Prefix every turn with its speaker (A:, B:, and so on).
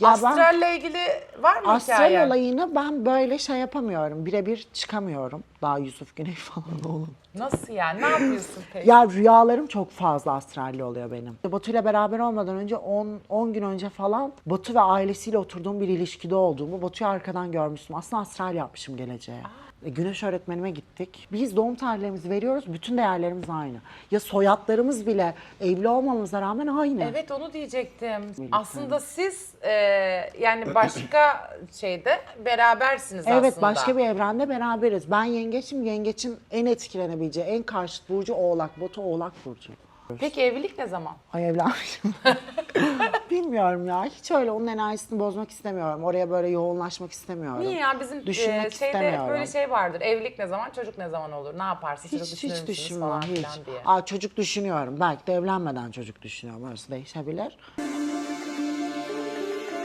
A: Ya ben
B: Astralle ilgili var mı
A: astral
B: hikaye?
A: olayını ben böyle şey yapamıyorum. Birebir çıkamıyorum. Daha Yusuf Güney falan olun.
B: Nasıl yani? Ne yapıyorsun peki?
A: Ya rüyalarım çok fazla astralli oluyor benim. Batu ile beraber olmadan önce 10 10 gün önce falan Batu ve ailesiyle oturduğum bir ilişkide olduğumu Batu'yu arkadan görmüştüm. Aslında astral yapmışım geleceğe. E, Güneş öğretmenime gittik. Biz doğum tarihlerimizi veriyoruz. Bütün değerlerimiz aynı. Ya soyadlarımız bile evli olmamıza rağmen aynı.
B: Evet onu diyecektim. Aslında siz e, yani başka şeyde berabersiniz
A: Evet
B: aslında.
A: başka bir evrende beraberiz. Ben yengeçim. Yengeçin en etkilenebileceği, en karşıt burcu oğlak. Batu oğlak burcu.
B: Peki evlilik ne zaman?
A: Ay evlenmişim. Bilmiyorum ya. Hiç öyle onun enerjisini bozmak istemiyorum. Oraya böyle yoğunlaşmak istemiyorum.
B: Niye ya bizim
A: Düşünmek
B: e, şeyde böyle şey vardır. Evlilik ne zaman, çocuk ne zaman olur? Ne yaparsın?
A: Hiç, hiç
B: müsünüz
A: düşünmüyorum
B: falan
A: hiç. Aa, çocuk düşünüyorum. Belki de evlenmeden çocuk düşünüyorum. Orası değişebilir.